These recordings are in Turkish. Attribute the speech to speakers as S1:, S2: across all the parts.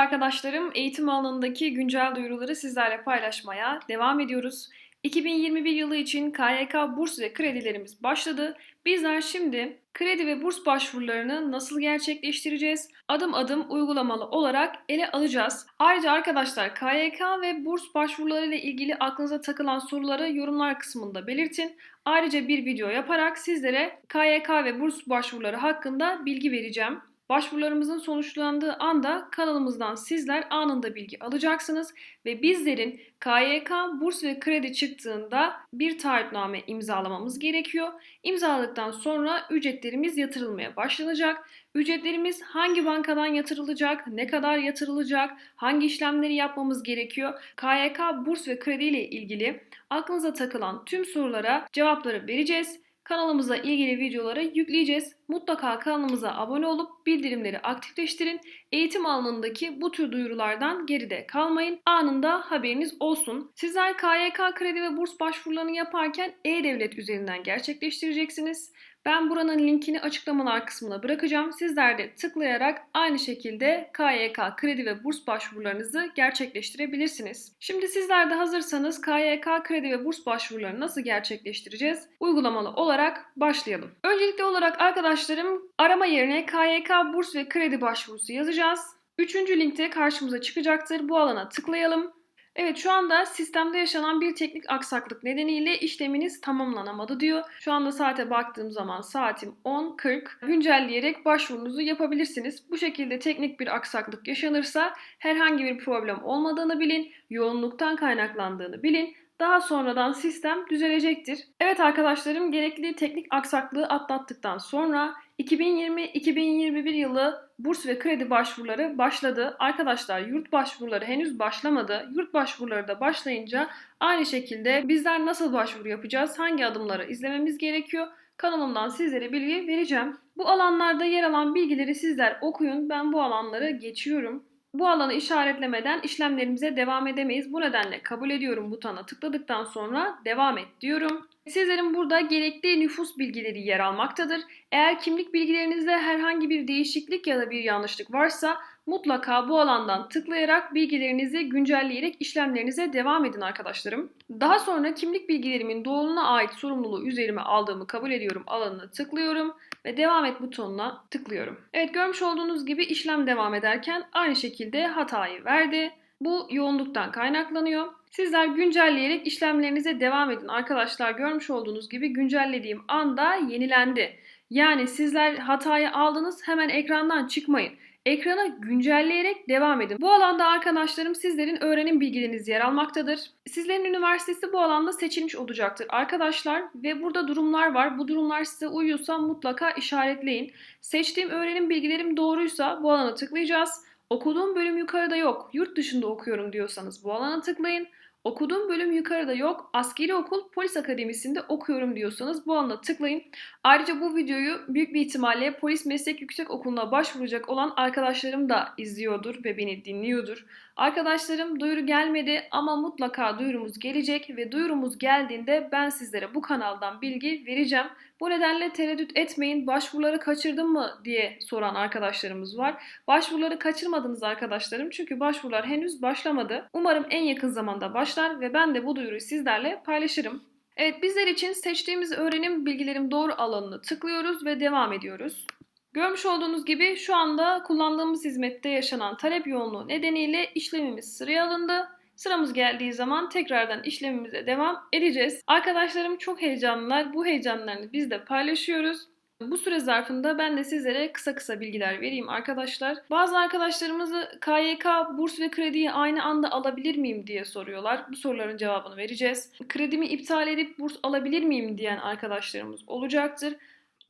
S1: arkadaşlarım. Eğitim alanındaki güncel duyuruları sizlerle paylaşmaya devam ediyoruz. 2021 yılı için KYK burs ve kredilerimiz başladı. Bizler şimdi kredi ve burs başvurularını nasıl gerçekleştireceğiz? Adım adım uygulamalı olarak ele alacağız. Ayrıca arkadaşlar KYK ve burs başvuruları ile ilgili aklınıza takılan soruları yorumlar kısmında belirtin. Ayrıca bir video yaparak sizlere KYK ve burs başvuruları hakkında bilgi vereceğim. Başvurularımızın sonuçlandığı anda kanalımızdan sizler anında bilgi alacaksınız ve bizlerin KYK burs ve kredi çıktığında bir taahhütname imzalamamız gerekiyor. İmzaladıktan sonra ücretlerimiz yatırılmaya başlanacak. Ücretlerimiz hangi bankadan yatırılacak, ne kadar yatırılacak, hangi işlemleri yapmamız gerekiyor? KYK burs ve kredi ile ilgili aklınıza takılan tüm sorulara cevapları vereceğiz. Kanalımıza ilgili videoları yükleyeceğiz. Mutlaka kanalımıza abone olup bildirimleri aktifleştirin. Eğitim alanındaki bu tür duyurulardan geride kalmayın. Anında haberiniz olsun. Sizler KYK kredi ve burs başvurularını yaparken e-devlet üzerinden gerçekleştireceksiniz. Ben buranın linkini açıklamalar kısmına bırakacağım. Sizler de tıklayarak aynı şekilde KYK kredi ve burs başvurularınızı gerçekleştirebilirsiniz. Şimdi sizler de hazırsanız KYK kredi ve burs başvurularını nasıl gerçekleştireceğiz? Uygulamalı olarak başlayalım. Öncelikli olarak arkadaşlarım arama yerine KYK burs ve kredi başvurusu yazacağız. Üçüncü linkte karşımıza çıkacaktır. Bu alana tıklayalım. Evet şu anda sistemde yaşanan bir teknik aksaklık nedeniyle işleminiz tamamlanamadı diyor. Şu anda saate baktığım zaman saatim 10.40. Güncelleyerek başvurunuzu yapabilirsiniz. Bu şekilde teknik bir aksaklık yaşanırsa herhangi bir problem olmadığını bilin, yoğunluktan kaynaklandığını bilin. Daha sonradan sistem düzelecektir. Evet arkadaşlarım gerekli teknik aksaklığı atlattıktan sonra 2020-2021 yılı burs ve kredi başvuruları başladı. Arkadaşlar yurt başvuruları henüz başlamadı. Yurt başvuruları da başlayınca aynı şekilde bizler nasıl başvuru yapacağız, hangi adımları izlememiz gerekiyor kanalımdan sizlere bilgi vereceğim. Bu alanlarda yer alan bilgileri sizler okuyun. Ben bu alanları geçiyorum. Bu alanı işaretlemeden işlemlerimize devam edemeyiz. Bu nedenle kabul ediyorum butona tıkladıktan sonra devam et diyorum. Sizlerin burada gerekli nüfus bilgileri yer almaktadır. Eğer kimlik bilgilerinizde herhangi bir değişiklik ya da bir yanlışlık varsa mutlaka bu alandan tıklayarak bilgilerinizi güncelleyerek işlemlerinize devam edin arkadaşlarım. Daha sonra kimlik bilgilerimin doğruluğuna ait sorumluluğu üzerime aldığımı kabul ediyorum alanına tıklıyorum ve devam et butonuna tıklıyorum. Evet görmüş olduğunuz gibi işlem devam ederken aynı şekilde hatayı verdi. Bu yoğunluktan kaynaklanıyor. Sizler güncelleyerek işlemlerinize devam edin. Arkadaşlar görmüş olduğunuz gibi güncellediğim anda yenilendi. Yani sizler hatayı aldınız hemen ekrandan çıkmayın. Ekrana güncelleyerek devam edin. Bu alanda arkadaşlarım sizlerin öğrenim bilgileriniz yer almaktadır. Sizlerin üniversitesi bu alanda seçilmiş olacaktır arkadaşlar ve burada durumlar var. Bu durumlar size uyuyorsa mutlaka işaretleyin. Seçtiğim öğrenim bilgilerim doğruysa bu alana tıklayacağız. Okuduğum bölüm yukarıda yok. Yurt dışında okuyorum diyorsanız bu alana tıklayın. Okuduğum bölüm yukarıda yok. Askeri okul polis akademisinde okuyorum diyorsanız bu alana tıklayın. Ayrıca bu videoyu büyük bir ihtimalle polis meslek yüksek okuluna başvuracak olan arkadaşlarım da izliyordur ve beni dinliyordur. Arkadaşlarım duyuru gelmedi ama mutlaka duyurumuz gelecek ve duyurumuz geldiğinde ben sizlere bu kanaldan bilgi vereceğim. Bu nedenle tereddüt etmeyin. Başvuruları kaçırdım mı diye soran arkadaşlarımız var. Başvuruları kaçırmadınız arkadaşlarım çünkü başvurular henüz başlamadı. Umarım en yakın zamanda başlar ve ben de bu duyuruyu sizlerle paylaşırım. Evet bizler için seçtiğimiz öğrenim bilgilerim doğru alanını tıklıyoruz ve devam ediyoruz. Görmüş olduğunuz gibi şu anda kullandığımız hizmette yaşanan talep yoğunluğu nedeniyle işlemimiz sıraya alındı. Sıramız geldiği zaman tekrardan işlemimize devam edeceğiz. Arkadaşlarım çok heyecanlılar. Bu heyecanlarını biz de paylaşıyoruz. Bu süre zarfında ben de sizlere kısa kısa bilgiler vereyim arkadaşlar. Bazı arkadaşlarımızı KYK burs ve krediyi aynı anda alabilir miyim diye soruyorlar. Bu soruların cevabını vereceğiz. Kredimi iptal edip burs alabilir miyim diyen arkadaşlarımız olacaktır.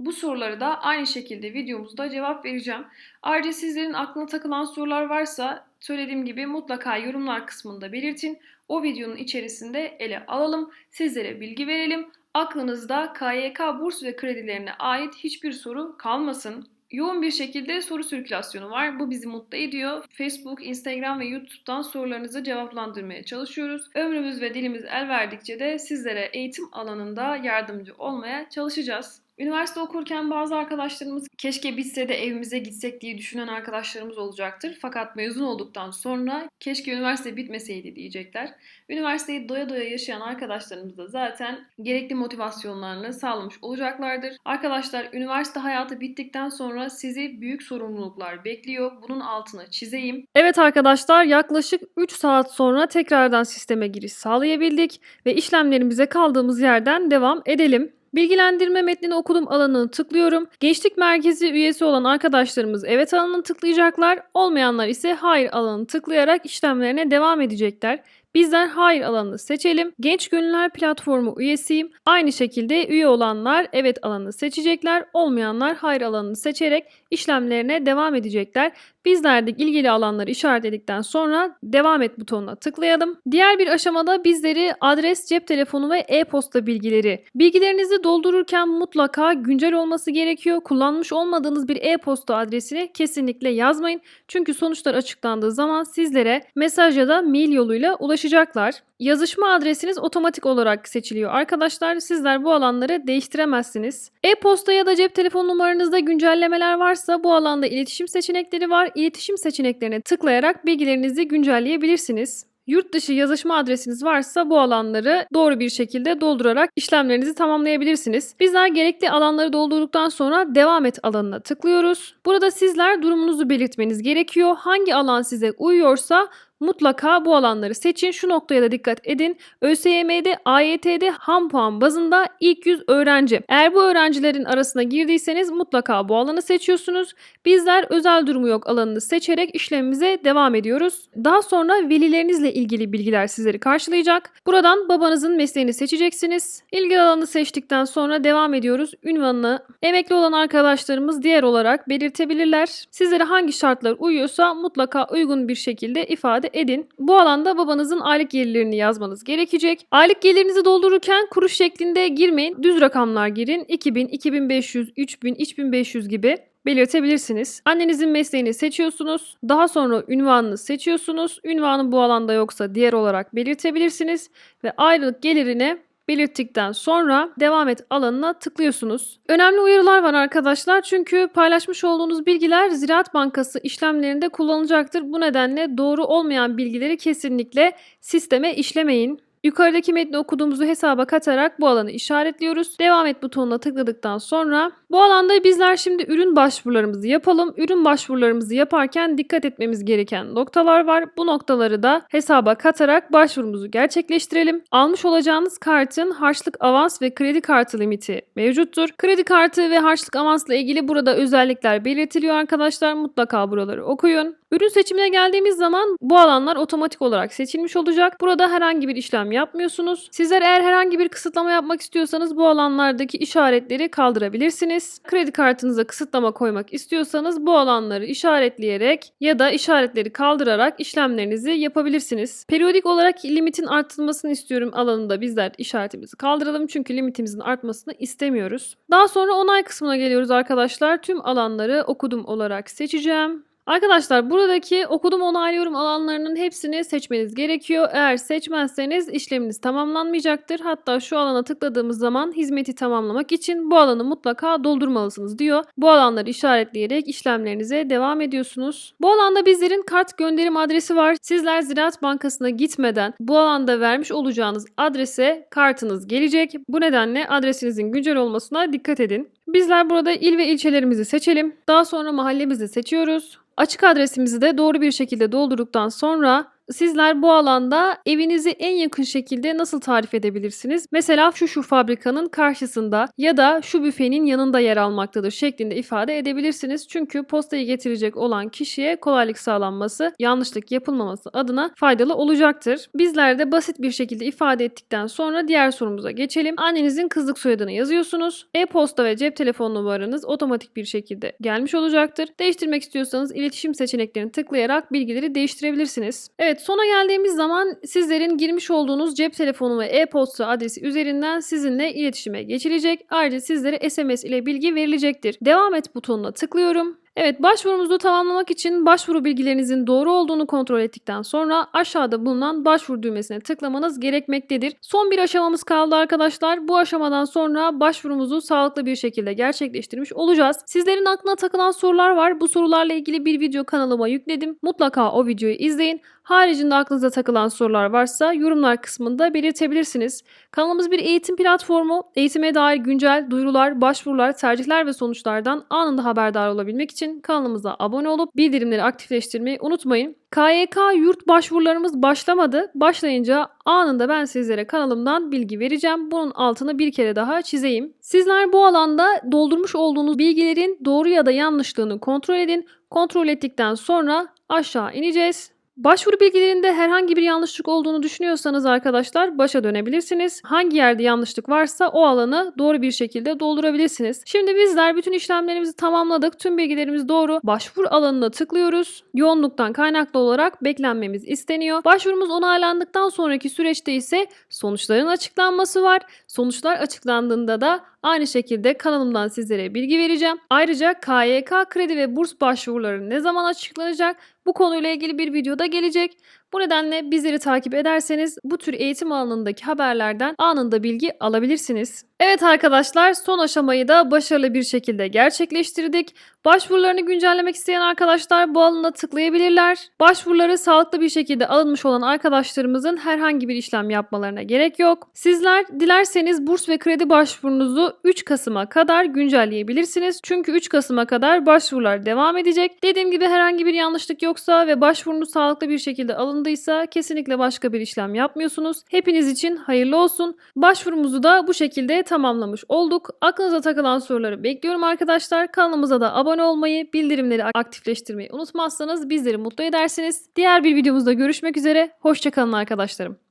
S1: Bu soruları da aynı şekilde videomuzda cevap vereceğim. Ayrıca sizlerin aklına takılan sorular varsa söylediğim gibi mutlaka yorumlar kısmında belirtin. O videonun içerisinde ele alalım, sizlere bilgi verelim. Aklınızda KYK burs ve kredilerine ait hiçbir soru kalmasın. Yoğun bir şekilde soru sirkülasyonu var. Bu bizi mutlu ediyor. Facebook, Instagram ve YouTube'dan sorularınızı cevaplandırmaya çalışıyoruz. Ömrümüz ve dilimiz el verdikçe de sizlere eğitim alanında yardımcı olmaya çalışacağız. Üniversite okurken bazı arkadaşlarımız keşke bitse de evimize gitsek diye düşünen arkadaşlarımız olacaktır. Fakat mezun olduktan sonra keşke üniversite bitmeseydi diyecekler. Üniversiteyi doya doya yaşayan arkadaşlarımız da zaten gerekli motivasyonlarını sağlamış olacaklardır. Arkadaşlar üniversite hayatı bittikten sonra sizi büyük sorumluluklar bekliyor. Bunun altını çizeyim. Evet arkadaşlar yaklaşık 3 saat sonra tekrardan sisteme giriş sağlayabildik ve işlemlerimize kaldığımız yerden devam edelim. Bilgilendirme metnini okudum alanını tıklıyorum. Gençlik merkezi üyesi olan arkadaşlarımız evet alanını tıklayacaklar. Olmayanlar ise hayır alanını tıklayarak işlemlerine devam edecekler. Bizler hayır alanını seçelim. Genç Gönüller Platformu üyesiyim. Aynı şekilde üye olanlar evet alanını seçecekler. Olmayanlar hayır alanını seçerek işlemlerine devam edecekler. Bizler de ilgili alanları işaretledikten sonra devam et butonuna tıklayalım. Diğer bir aşamada bizleri adres, cep telefonu ve e-posta bilgileri. Bilgilerinizi doldururken mutlaka güncel olması gerekiyor. Kullanmış olmadığınız bir e-posta adresini kesinlikle yazmayın. Çünkü sonuçlar açıklandığı zaman sizlere mesaj ya da mail yoluyla ulaşacaklar. Yazışma adresiniz otomatik olarak seçiliyor. Arkadaşlar sizler bu alanları değiştiremezsiniz. E-posta ya da cep telefon numaranızda güncellemeler varsa bu alanda iletişim seçenekleri var. İletişim seçeneklerine tıklayarak bilgilerinizi güncelleyebilirsiniz. Yurt dışı yazışma adresiniz varsa bu alanları doğru bir şekilde doldurarak işlemlerinizi tamamlayabilirsiniz. Bizler gerekli alanları doldurduktan sonra devam et alanına tıklıyoruz. Burada sizler durumunuzu belirtmeniz gerekiyor. Hangi alan size uyuyorsa Mutlaka bu alanları seçin. Şu noktaya da dikkat edin. ÖSYM'de, AYT'de ham puan bazında ilk 100 öğrenci. Eğer bu öğrencilerin arasına girdiyseniz mutlaka bu alanı seçiyorsunuz. Bizler özel durumu yok alanını seçerek işlemimize devam ediyoruz. Daha sonra velilerinizle ilgili bilgiler sizleri karşılayacak. Buradan babanızın mesleğini seçeceksiniz. İlgili alanı seçtikten sonra devam ediyoruz. Ünvanını emekli olan arkadaşlarımız diğer olarak belirtebilirler. Sizlere hangi şartlar uyuyorsa mutlaka uygun bir şekilde ifade edin. Bu alanda babanızın aylık gelirlerini yazmanız gerekecek. Aylık gelirinizi doldururken kuruş şeklinde girmeyin. Düz rakamlar girin. 2000, 2500, 3000, 3500 gibi belirtebilirsiniz. Annenizin mesleğini seçiyorsunuz. Daha sonra ünvanını seçiyorsunuz. Ünvanı bu alanda yoksa diğer olarak belirtebilirsiniz ve aylık gelirini belirttikten sonra devam et alanına tıklıyorsunuz. Önemli uyarılar var arkadaşlar çünkü paylaşmış olduğunuz bilgiler Ziraat Bankası işlemlerinde kullanılacaktır. Bu nedenle doğru olmayan bilgileri kesinlikle sisteme işlemeyin. Yukarıdaki metni okuduğumuzu hesaba katarak bu alanı işaretliyoruz. Devam et butonuna tıkladıktan sonra bu alanda bizler şimdi ürün başvurularımızı yapalım. Ürün başvurularımızı yaparken dikkat etmemiz gereken noktalar var. Bu noktaları da hesaba katarak başvurumuzu gerçekleştirelim. Almış olacağınız kartın harçlık avans ve kredi kartı limiti mevcuttur. Kredi kartı ve harçlık avansla ilgili burada özellikler belirtiliyor arkadaşlar. Mutlaka buraları okuyun. Ürün seçimine geldiğimiz zaman bu alanlar otomatik olarak seçilmiş olacak. Burada herhangi bir işlem yapmıyorsunuz. Sizler eğer herhangi bir kısıtlama yapmak istiyorsanız bu alanlardaki işaretleri kaldırabilirsiniz. Kredi kartınıza kısıtlama koymak istiyorsanız bu alanları işaretleyerek ya da işaretleri kaldırarak işlemlerinizi yapabilirsiniz. Periyodik olarak limitin arttırılmasını istiyorum alanında bizler işaretimizi kaldıralım çünkü limitimizin artmasını istemiyoruz. Daha sonra onay kısmına geliyoruz arkadaşlar. Tüm alanları okudum olarak seçeceğim. Arkadaşlar buradaki okudum onaylıyorum alanlarının hepsini seçmeniz gerekiyor. Eğer seçmezseniz işleminiz tamamlanmayacaktır. Hatta şu alana tıkladığımız zaman hizmeti tamamlamak için bu alanı mutlaka doldurmalısınız diyor. Bu alanları işaretleyerek işlemlerinize devam ediyorsunuz. Bu alanda bizlerin kart gönderim adresi var. Sizler Ziraat Bankası'na gitmeden bu alanda vermiş olacağınız adrese kartınız gelecek. Bu nedenle adresinizin güncel olmasına dikkat edin. Bizler burada il ve ilçelerimizi seçelim. Daha sonra mahallemizi seçiyoruz. Açık adresimizi de doğru bir şekilde doldurduktan sonra sizler bu alanda evinizi en yakın şekilde nasıl tarif edebilirsiniz? Mesela şu şu fabrikanın karşısında ya da şu büfenin yanında yer almaktadır şeklinde ifade edebilirsiniz. Çünkü postayı getirecek olan kişiye kolaylık sağlanması, yanlışlık yapılmaması adına faydalı olacaktır. Bizler de basit bir şekilde ifade ettikten sonra diğer sorumuza geçelim. Annenizin kızlık soyadını yazıyorsunuz. E-posta ve cep telefon numaranız otomatik bir şekilde gelmiş olacaktır. Değiştirmek istiyorsanız iletişim seçeneklerini tıklayarak bilgileri değiştirebilirsiniz. Evet sona geldiğimiz zaman sizlerin girmiş olduğunuz cep telefonu ve e-posta adresi üzerinden sizinle iletişime geçilecek. Ayrıca sizlere SMS ile bilgi verilecektir. Devam et butonuna tıklıyorum. Evet başvurumuzu tamamlamak için başvuru bilgilerinizin doğru olduğunu kontrol ettikten sonra aşağıda bulunan başvur düğmesine tıklamanız gerekmektedir. Son bir aşamamız kaldı arkadaşlar. Bu aşamadan sonra başvurumuzu sağlıklı bir şekilde gerçekleştirmiş olacağız. Sizlerin aklına takılan sorular var. Bu sorularla ilgili bir video kanalıma yükledim. Mutlaka o videoyu izleyin. Haricinde aklınıza takılan sorular varsa yorumlar kısmında belirtebilirsiniz. Kanalımız bir eğitim platformu. Eğitime dair güncel duyurular, başvurular, tercihler ve sonuçlardan anında haberdar olabilmek için kanalımıza abone olup bildirimleri aktifleştirmeyi unutmayın. KYK yurt başvurularımız başlamadı. Başlayınca anında ben sizlere kanalımdan bilgi vereceğim. Bunun altını bir kere daha çizeyim. Sizler bu alanda doldurmuş olduğunuz bilgilerin doğru ya da yanlışlığını kontrol edin. Kontrol ettikten sonra aşağı ineceğiz. Başvuru bilgilerinde herhangi bir yanlışlık olduğunu düşünüyorsanız arkadaşlar başa dönebilirsiniz. Hangi yerde yanlışlık varsa o alanı doğru bir şekilde doldurabilirsiniz. Şimdi bizler bütün işlemlerimizi tamamladık. Tüm bilgilerimiz doğru. Başvur alanına tıklıyoruz. Yoğunluktan kaynaklı olarak beklenmemiz isteniyor. Başvurumuz onaylandıktan sonraki süreçte ise sonuçların açıklanması var. Sonuçlar açıklandığında da aynı şekilde kanalımdan sizlere bilgi vereceğim. Ayrıca KYK kredi ve burs başvuruları ne zaman açıklanacak? Bu konuyla ilgili bir video da gelecek. Bu nedenle bizleri takip ederseniz bu tür eğitim alanındaki haberlerden anında bilgi alabilirsiniz. Evet arkadaşlar son aşamayı da başarılı bir şekilde gerçekleştirdik. Başvurularını güncellemek isteyen arkadaşlar bu alana tıklayabilirler. Başvuruları sağlıklı bir şekilde alınmış olan arkadaşlarımızın herhangi bir işlem yapmalarına gerek yok. Sizler dilerseniz burs ve kredi başvurunuzu 3 Kasım'a kadar güncelleyebilirsiniz. Çünkü 3 Kasım'a kadar başvurular devam edecek. Dediğim gibi herhangi bir yanlışlık yoksa ve başvurunuz sağlıklı bir şekilde alındıysa kesinlikle başka bir işlem yapmıyorsunuz. Hepiniz için hayırlı olsun. Başvurumuzu da bu şekilde tamamlamış olduk. Aklınıza takılan soruları bekliyorum arkadaşlar. Kanalımıza da abone olmayı, bildirimleri aktifleştirmeyi unutmazsanız bizleri mutlu edersiniz. Diğer bir videomuzda görüşmek üzere. Hoşçakalın arkadaşlarım.